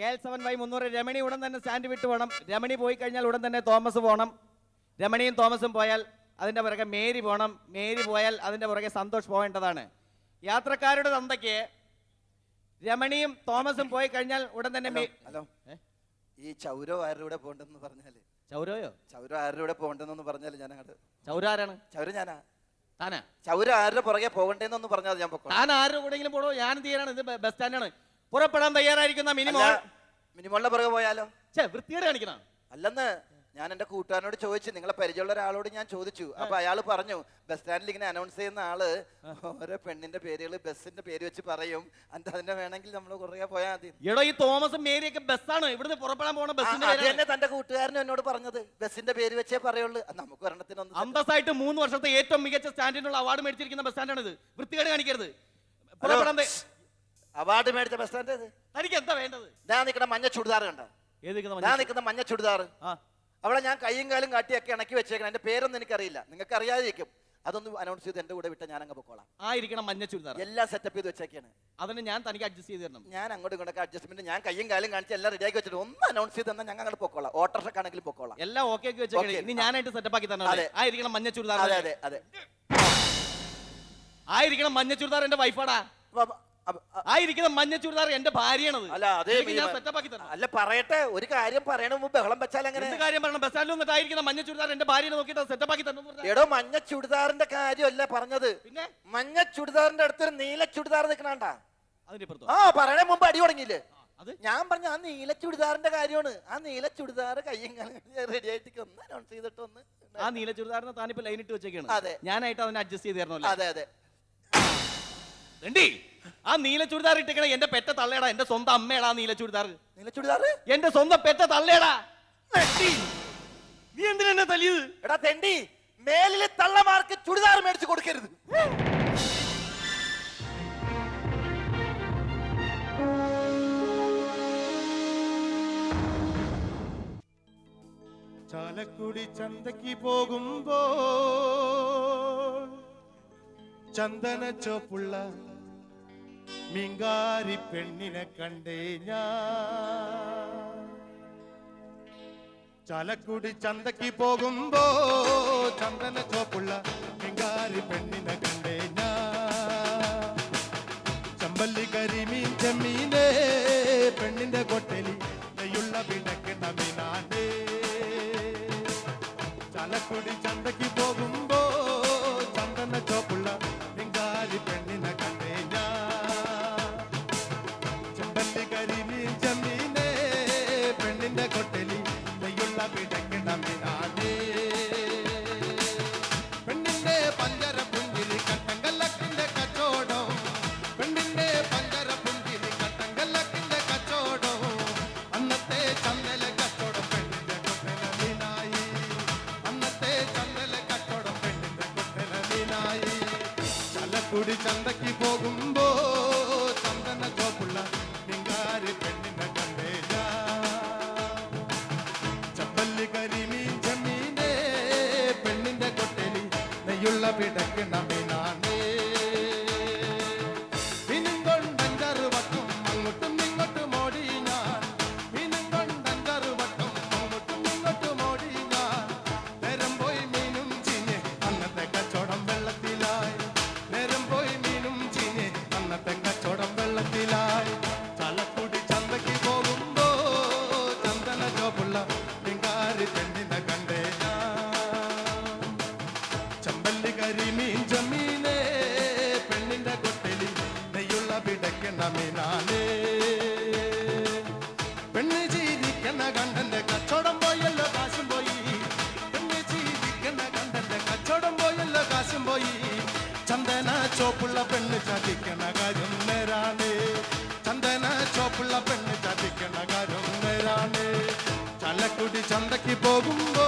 K L seven Y മുന്നൂറ് രമണി ഉടൻ തന്നെ സ്റ്റാൻഡ് വിട്ട് പോകണം. രമണി പോയി കഴിഞ്ഞാൽ ഉടൻ തന്നെ തോമസ് പോകണം. രമണിയും തോമസും പോയാൽ അതിന്റെ പുറകെ മേരി പോകണം. മേരി പോയാൽ അതിന്റെ പുറകെ സന്തോഷ് പോകേണ്ടതാണ്. യാത്രക്കാരുടെ തന്തയ്ക്ക് രമണിയും തോമസും പോയി കഴിഞ്ഞാൽ ഉടൻ തന്നെ ഹലോ ഈ ചൗരോ ആരുടെ കൂടെ പോണ്ടെന്ന് പറഞ്ഞാൽ? ചൗരോയോ? ചൗര ആരുടെ കൂടെ പോണ്ടെന്നൊന്ന് പറഞ്ഞാൽ ഞാൻ അങ്ങോട്ട് ചൗര ആരാണ്? ചൗര ഞാനാ? താനാ? ചൗര ആരുടെ പുറകെ പോകണ്ടേന്നൊന്ന് പറഞ്ഞാൽ ഞാൻ താൻ ആരുടെ കൂടെങ്കിലും പോകണോ ഞാൻ തീരാണ് ഇത് ബസ് സ്റ്റാൻഡാണ്. പുറപ്പെടാൻ തയ്യാറായിരിക്കുന്ന മിനിമോൾ മിനിമോളിന്റെ പുറകെ പോയാലോ? ചേ വൃത്തിയോടെ കാണിക്കണം. അല്ലെന്ന് ഞാൻ എന്റെ കൂട്ടുകാരനോട് ചോദിച്ചു നിങ്ങളെ പരിചയമുള്ള ഒരാളോട് ഞാൻ ചോദിച്ചു. അപ്പൊ അയാൾ പറഞ്ഞു ബസ് സ്റ്റാൻഡിൽ ഇങ്ങനെ അനൗൺസ് ചെയ്യുന്ന ആൾ ഓരോ പെണ്ണിന്റെ പേരുകൾ ബസ്സിന്റെ പേര് വെച്ച് പറയും. എന്നിട്ട് അതിന്റെ വേണമെങ്കിൽ നമ്മൾ കുറേ പോയാൽ മതി. എടോ ഈ തോമസും മേരിയൊക്കെ ബസ്സാണ്. ഇവിടുന്ന് പുറപ്പെടാൻ പോണ ബസ്സിന്റെ തന്റെ കൂട്ടുകാരനും എന്നോട് പറഞ്ഞത്. ബസ്സിന്റെ പേര് വെച്ചേ പറയുള്ളൂ. നമുക്ക് ഒരെണ്ണത്തിനൊന്നും അന്തസ്സായിട്ട് മൂന്ന് വർഷത്തെ ഏറ്റവും മികച്ച സ്റ്റാൻഡിനുള്ള അവാർഡ് മേടിച്ചിരിക്കുന്ന ബസ് സ്റ്റാൻഡാണ് ഇത് വൃത്തികേട് കാണിക്കരുത്. പുറപ്പെടാൻ അവാർഡ് മേടിച്ച ബസ് സ്റ്റാൻഡ് തനിക്ക് എന്താ വേണ്ടത്? ഞാൻ നിൽക്കുന്ന മഞ്ഞ ചുടിദാർ കണ്ട? ഞാൻ നിൽക്കുന്ന മഞ്ഞ ചുടിദാർ അവിടെ ഞാൻ കൈയും കാലും കാട്ടിയൊക്കെ ഇണക്കി വെച്ചേക്കണം. എന്റെ പേരൊന്നും എനിക്കറിയില്ല. നിങ്ങൾക്ക് അറിയാതിരിക്കും അതൊന്ന് അനൗൺസ് ചെയ്ത് എന്റെ കൂടെ വിട്ട ഞാൻ അങ്ങ് പൊക്കോളാം. ആ ഇരിക്കണം മഞ്ഞ ചുരിദാർ. എല്ലാം സെറ്റപ്പ് ചെയ്ത് വെച്ചേക്കാണ്. അതിന് ഞാൻ തനിക്ക് അഡ്ജസ്റ്റ് ചെയ്ത് തരണം. ഞാൻ അങ്ങോട്ടും ഇങ്ങോട്ടൊക്കെ അഡ്ജസ്റ്റ്മെന്റ് ഞാൻ കയ്യും കാലും കാണിച്ച് എല്ലാം റെഡിയാക്കി വെച്ചിട്ട് ഒന്ന് അനൗൺസ് ചെയ്ത് തന്നാൽ ഞങ്ങൾ അങ്ങോട്ട് പൊക്കോളാം. ഓട്ടോറിക്ഷക്കാണെങ്കിലും പൊക്കോളാം. എല്ലാം ഓക്കെ ആക്കി വെച്ചേക്കണേ. ഇനി ഞാനായിട്ട് സെറ്റപ്പ് ആക്കി തന്നെ ആയിരിക്കണം മഞ്ഞ ചുരിദാർ അതെ അതെ അതെ. ആ ഇരിക്കണം മഞ്ഞ ചുരിദാർ എന്റെ വൈഫാടാ അപ്പൊ- അപ്പൊ- അപ്പൊ- അ- ആ ഇരിക്കുന്ന മഞ്ഞ ചുരിദാർ എന്റെ ഭാര്യയാണത്. അല്ല അതേ ഞാൻ സെറ്റപ്പ് ആക്കി തരണം. അല്ല പറയട്ടെ ഒരു കാര്യം പറയണ മുമ്പ് ബഹളം വെച്ചാൽ അങ്ങനെ എന്ത് കാര്യം പറയണം? ബസ് സ്റ്റാൻഡിൽ നിന്നിട്ട് ആയിരിക്കുന്ന മഞ്ഞ ചുരിദാർ എന്റെ ഭാര്യനെ നോക്കിയിട്ട് സെറ്റപ്പ് ആക്കി തരണം എടോ മഞ്ഞ ചുരിദാറിന്റെ കാര്യമല്ല പറഞ്ഞത്. പിന്നെ? മഞ്ഞ ചുരിദാറിന്റെ അടുത്തൊരു നീല ചുരിദാർ നിൽക്കണാണ്ട ആ പറയണ മുമ്പ് അടി തുടങ്ങിയില്ലേ? അത്? ഞാൻ പറഞ്ഞ ആ നീല ചുടിദാറിന്റെ കാര്യമാണ്. ആ നീല ചുടിദാർ കയ്യും റെഡി ആയിട്ട് ഒന്ന് അനൗൺസ് ചെയ്തിട്ട് ഒന്ന് ആ നീല ചുരിദാറിന് താനിപ്പോ ലൈൻ ഇട്ട് വെച്ചേക്കാണ്. അതെ. ഞാനായിട്ട് അതിനെ അഡ്ജസ്റ്റ് ചെയ്ത് തരണമല്ലോ? അതെ അതെ. രണ്ടി ആ നീല ചുരിദാർ ഇട്ടിക്കണേ എന്റെ പെറ്റ തള്ളേടാ എന്റെ സ്വന്തം അമ്മയടാ നീല ചുരിദാർ. നീല ചുരിദാർ? എന്റെ സ്വന്തം പെറ്റ തള്ളേടാ. നീ എന്തിനാ എന്നെ തല്ലിയത്? എടാ തെണ്ടി മേലിലെ തള്ളമാർക്ക് ചുരിദാർ മേടിച്ചു കൊടുക്കരുത്. ചാലക്കുടി ചന്തയ്ക്ക് പോകുമ്പോ ചന്ദന ചോപ്പുള്ള മീങ്കാരി പെണ്ണിനെ കണ്ടേ ഞാൻ. ചലക്കുടി ചന്തയ്ക്ക് പോകുമ്പോ ചന്ദന ചോപ്പുള്ള മിങ്കാരി പെണ്ണിനെ കണ്ടേ ഞാൻ. ചമ്പല്ലി കരിമീൻ ചെമ്മീനേ പെണ്ണിന്റെ കൊട്ടലി നെയ്യുള്ള പിടക്കിട്ട മീനാണ്ടേ ചലക്കുടി ചന്തയ്ക്ക് പോകുമ്പോ ചലക്കുടി ചന്തയ്ക്ക് പോകുമ്പോ ചന്ദന ചോപ്പുള്ള നിങ്കാരി പെണ്ണിനെ കണ്ടേ ഞാൻ ചപ്പല്ലി കരിമീൻ ചെമ്മീനെ പെണ്ണിന്റെ കൊട്ടലി നെയ്യുള്ള പിടക്കണ മീനാണേ ചന്ദന ചോപ്പുള്ള പെണ്ണ് ചതിക്കണ കാര്യം നേരാണേ ചന്ദന ചോപ്പുള്ള പെണ്ണ് ചതിക്കണ കാര്യം നേരാണേ ചലക്കുടി ചന്തയ്ക്ക് പോകുമ്പോ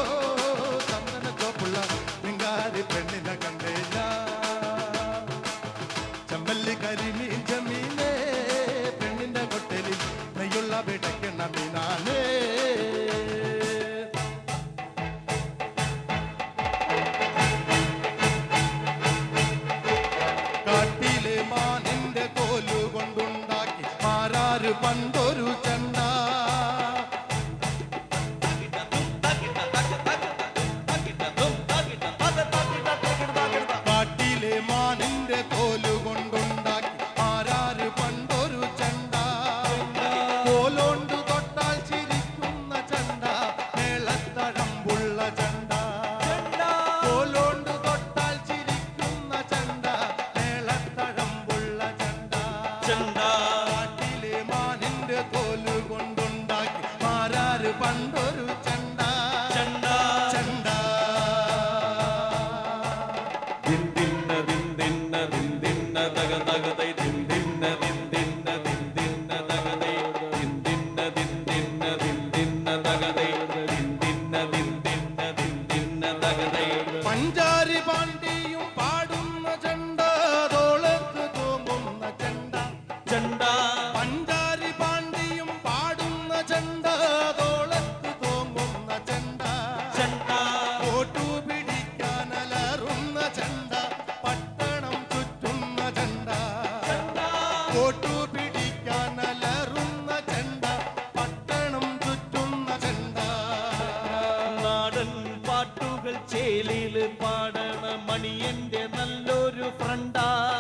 friend.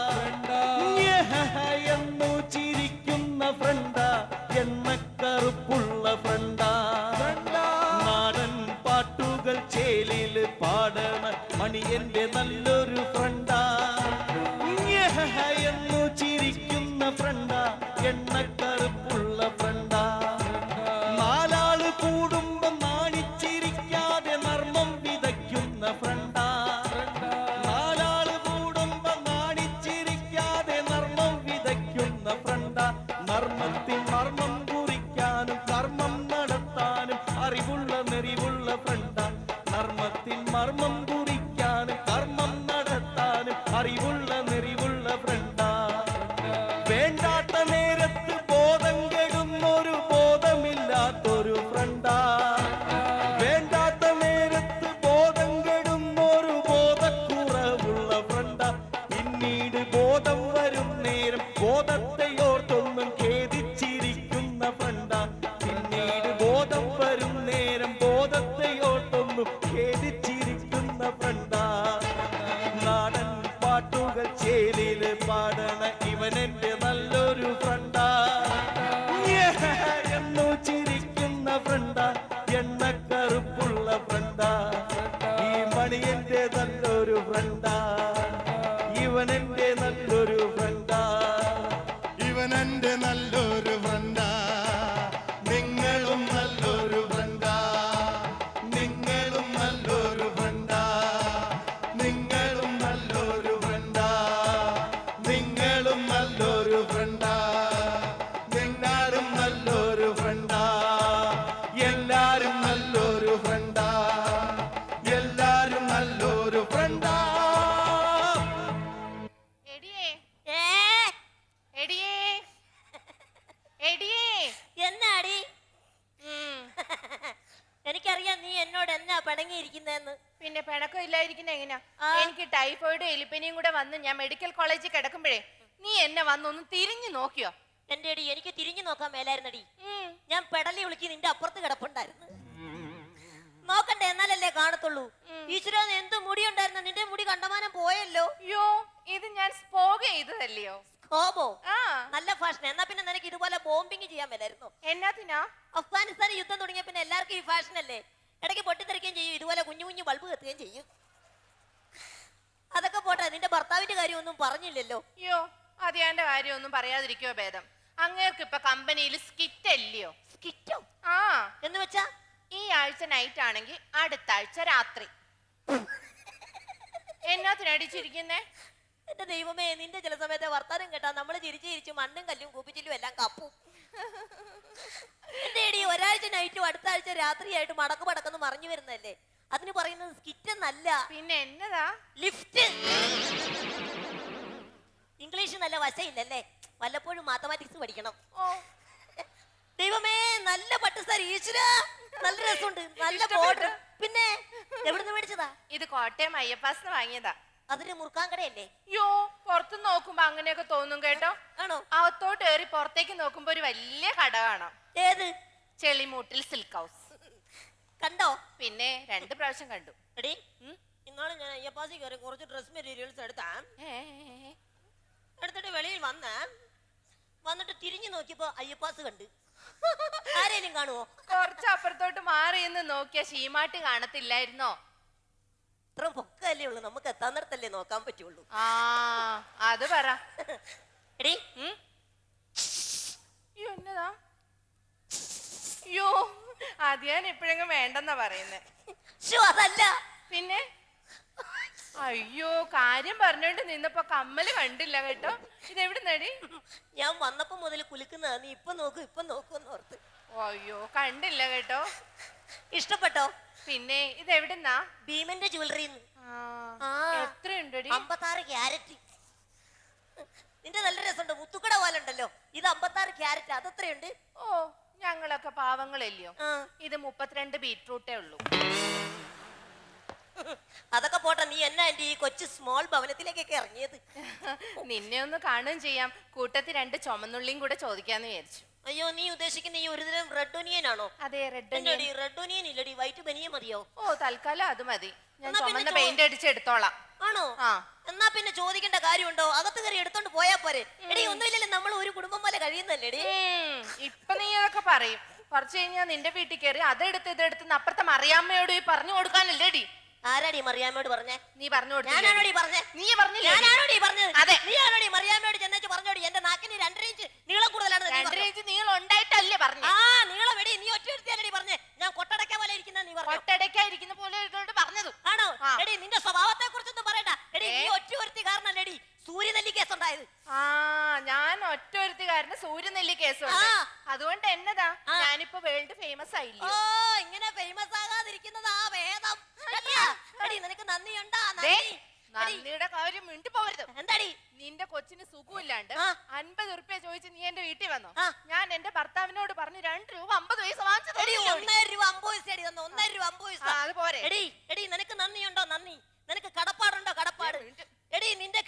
പിണക്കം ഇല്ലായിരിക്കുന്ന എങ്ങനെയാ എനിക്ക് ടൈഫോയിഡും എലിപ്പനിയും കൂടെ വന്ന് ഞാൻ മെഡിക്കൽ കോളേജിൽ കിടക്കുമ്പോഴേ നീ എന്നെ വന്നൊന്ന് തിരിഞ്ഞു നോക്കിയോ? എന്റെ അടി എനിക്ക് തിരിഞ്ഞു നോക്കാൻ മേലായിരുന്നടി. ഞാൻ പെടലി വിളിക്ക് നിന്റെ അപ്പുറത്ത് കിടപ്പുണ്ടായിരുന്നു. നോക്കണ്ടേ എന്നാലല്ലേ കാണത്തുള്ളൂ. ഈശ്വര എന്ത് മുടി ഉണ്ടായിരുന്നു നിന്റെ മുടി കണ്ടമാനം പോയല്ലോ. അയ്യോ ഇത് ഞാൻ സ്പോഗ് ചെയ്തതല്ലയോ? കോപോ നല്ല ഫാഷൻ എന്നാ പിന്നെ നിനക്ക് ഇതുപോലെ ബോംബിങ് ചെയ്യാൻ മേലായിരുന്നു? എന്നാത്തിനാ അഫ്ഗാനിസ്ഥാൻ യുദ്ധം തുടങ്ങിയ പിന്നെ എല്ലാവർക്കും ഈ ഫാഷൻ അല്ലേ? ഇടയ്ക്ക് പൊട്ടിത്തെറിക്കുകയും ചെയ്യും. ഇതുപോലെ കുഞ്ഞു കുഞ്ഞു ബൾബ് കത്തുകയും ചെയ്യും. അതൊക്കെ പോട്ടെ നിന്റെ ഭർത്താവിന്റെ കാര്യം ഒന്നും പറഞ്ഞില്ലല്ലോ. അയ്യോ അതിയാന്റെ കാര്യമൊന്നും പറയാതിരിക്കോ ഭേദം? അങ്ങേർക്ക് ഇപ്പൊ കമ്പനിയിൽ സ്കിറ്റ് അല്ലയോ? സ്കിറ്റോ? ആ. എന്ന് വെച്ചാ? ഈ ആഴ്ച നൈറ്റ് ആണെങ്കിൽ അടുത്ത ആഴ്ച രാത്രി. എന്നാത്തിനടിച്ചിരിക്കുന്നേ എന്റെ ദൈവമേ നിന്റെ ചില സമയത്തെ വർത്താനം കേട്ടാ നമ്മൾ ചിരിച്ചു ചിരിച്ചു മണ്ണും കല്ലും കൂപ്പിച്ചിലും എല്ലാം കപ്പും. എന്റെ എടി ഒരാഴ്ച നൈറ്റും അടുത്ത ആഴ്ച രാത്രിയായിട്ട് മടക്ക് മടക്കെന്ന് മറിഞ്ഞു വരുന്നല്ലേ അതിന് പറയുന്നത് സ്കിറ്റ് എന്നല്ല. പിന്നെ എന്നതാ? ലിഫ്റ്റ് ഇംഗ്ലീഷ് നല്ല വശയില്ലല്ലേ? വല്ലപ്പോഴും മാത്തമാറ്റിക്സ് പഠിക്കണം. ഓ. ദൈവമേ നല്ല പട്ട് സാർ ഈശ്വര. നല്ല രസമുണ്ട്. നല്ല? ബോർഡർ പിന്നെ എവിടുന്ന് മേടിച്ചതാ? ഇത് കോട്ടയം അയ്യപ്പാസിന് വാങ്ങിയതാ. അതിന് മുറുക്കാൻ കടയല്ലേ? യോ പുറത്ത് നോക്കുമ്പോ അങ്ങനെയൊക്കെ തോന്നും കേട്ടോ. ആണോ? അകത്തോട്ട് കയറി പുറത്തേക്ക് നോക്കുമ്പോ ഒരു വലിയ കട കാണാം. ഏത്? Chelimoottil silk house. കണ്ടോ? പിന്നെ രണ്ട് പ്രാവശ്യം കണ്ടു. എടി ഇന്നാളെ ഞാൻ അയ്യപ്പാസി കയറി കുറച്ച് ഡ്രസ് മെറ്റീരിയൽസ് എടുത്താ. എടുത്തിട്ട് വെളിയിൽ വന്ന വന്നിട്ട് തിരിഞ്ഞു നോക്കിയപ്പോ അയ്യപ്പാസ് കണ്ട്. ആരേലും കാണുവോ? കുറച്ച് അപ്പുറത്തോട്ട് മാറി നിന്ന് നോക്കിയ ശീമാട്ട് കാണത്തില്ലായിരുന്നോ? ഇത്ര പൊക്കല്ലേ ഉള്ളു. നമുക്ക് എത്താൻ നേരത്തല്ലേ നോക്കാൻ പറ്റുള്ളൂ. ആ അത് പറ. എടി. ഉം? അയ്യോ, എന്നതാ? അത് ഞാൻ ഇപ്പോഴെങ്കിലും വേണ്ടെന്നാ പറയുന്നേ. ശോ, അതല്ല. പിന്നെ? അയ്യോ കാര്യം പറഞ്ഞോണ്ട് നിന്നപ്പോ കമ്മൽ കണ്ടില്ല കേട്ടോ. ഇതെവിടെ നടി ഞാൻ വന്നപ്പോ മുതൽ കുലുക്കുന്നതാ നീ ഇപ്പൊ നോക്കൂ ഇപ്പൊ നോക്കൂന്ന് ഓർത്ത്. അയ്യോ കണ്ടില്ല കേട്ടോ. ഇഷ്ടപ്പെട്ടോ? പിന്നെ ഇത് എവിടെന്നാ ഭീമന്റെ ജ്വല്ലറി. എത്രയുണ്ടടി? അമ്പത്താറ് ക്യാരറ്റ്. നിന്റെ നല്ല രസമുണ്ട്. മുത്തുക്കട പോലെ ഉണ്ടല്ലോ. ഇത് അമ്പത്താറ് ക്യാരറ്റ്. അതെത്രയുണ്ട്? ഓ ഞങ്ങളൊക്കെ പാവങ്ങളല്ലയോ ഇത് മുപ്പത്തിരണ്ട് ബീറ്റ്റൂട്ടേ ഉള്ളൂ. അതൊക്കെ പോട്ടെ നീ എന്നാ എന്റെ ഈ കൊച്ചു സ്മോൾ ഭവനത്തിലേക്കൊക്കെ ഇറങ്ങിയത്? നിന്നെ ഒന്ന് കാണുകയും ചെയ്യാം. കൂട്ടത്തിൽ രണ്ട് ചുമന്നുള്ളിയും കൂടെ ചോദിക്കാന്ന് വിചാരിച്ചു. അയ്യോ നീ ഉദ്ദേശിക്കുന്ന ഈ ഒരു തരം റെഡ് ഒനിയൻ ആണോ? അതെ റെഡ് ഒനിയൻ റെഡ് ഒനിയൻ ഇല്ലടി വൈറ്റ് ബനിയ മതിയോ? ഓ തൽക്കാലം അത് മതി. ഞാൻ എന്നാ പിന്നെ ചുമന്ന ചോ- പെയിന്റ് അടിച്ചെടുത്തോളാം ആണോ? ആ. എന്നാ പിന്നെ ചോദിക്കേണ്ട കാര്യമുണ്ടോ? അകത്ത് കയറി എടുത്തോണ്ട് പോയാ പോരെ. എടി ഒന്നുമില്ലല്ലോ നമ്മൾ ഒരു കുടുംബം പോലെ കഴിയുന്നല്ലേ എടി ഉം, ഇപ്പൊ നീ അതൊക്കെ പറയും. കുറച്ച് കഴിഞ്ഞാ നിന്റെ വീട്ടിൽ കയറി അതെടുത്ത് ഇതെടുത്ത് അപ്പുറത്തെ മറിയാമ്മയോട് ഈ പറഞ്ഞു കൊടുക്കാനല്ലേടി? ആരാടി മറിയാമ്മയോട് പറഞ്ഞേ? നീ പറഞ്ഞു ഞാനാണോ ഞാനാണോടി പറഞ്ഞേ? നീ പറഞ്ഞില്ലേ? ഞാനാണോടി പറഞ്ഞത്? അതെ. നീ ആണോടി മറിയാമ്മയോട് ചെന്നേച്ച് പറഞ്ഞോടി? എന്റെ നാക്കിന് രണ്ടര ഇഞ്ച് നീളം കൂടുതലാണ് രണ്ടര ഇഞ്ച് നീളം ഉണ്ടായിട്ടല്ലേ പറഞ്ഞു? ആ നീളം എടി നീ ഒറ്റ എടുത്തിയല്ലടി പറഞ്ഞേ? ഞാൻ കൊട്ടടക്ക പോലെ ഇരിക്കുന്ന നീ പറഞ്ഞു? ഒട്ടടയ്ക്കായിരിക്കുന്ന പോലെ ഇതോട് പറഞ്ഞത്. ആണോ? എടി നിന്റെ സ്വഭാവത്തെ സൂര്യനെല്ലി കേസ് ഉണ്ടായത് ആ ഞാൻ ഒറ്റ ഒരുത്തുകാരന് സൂര്യനെല്ലി കേസ് അതുകൊണ്ട് എന്നതാ? ഞാനിപ്പോ വേൾഡ് ഫേമസ് ആയില്ല? ഓ ഇങ്ങനെ ഫേമസ് ആകാതിരിക്കുന്നതാ വേദം. നിനക്ക് നന്ദിയുണ്ടാ? നന്ദി. നന്ദിയുടെ കാര്യം മിണ്ടി പോകരുത്. എന്താടി? നിന്റെ കൊച്ചിന് സുഖമില്ലാണ്ട് അൻപത് ഉറുപ്പ്യ ചോദിച്ച് നീ എന്റെ വീട്ടിൽ വന്നു? ഞാൻ എന്റെ ഭർത്താവിനോട് പറഞ്ഞു രണ്ട് രൂപ അമ്പത് പൈസ വാങ്ങിച്ചു ഒന്നര രൂപ അമ്പത് പൈസ അടി തന്നു? ഒന്നര രൂപ അമ്പത് പൈസ. അത് പോരെ. എടി എടി നിനക്ക് നന്ദിയുണ്ടോ? നന്ദി. നിനക്ക് കടപ്പാടുണ്ടോ? കടപ്പാട്. എടി നിന്റെ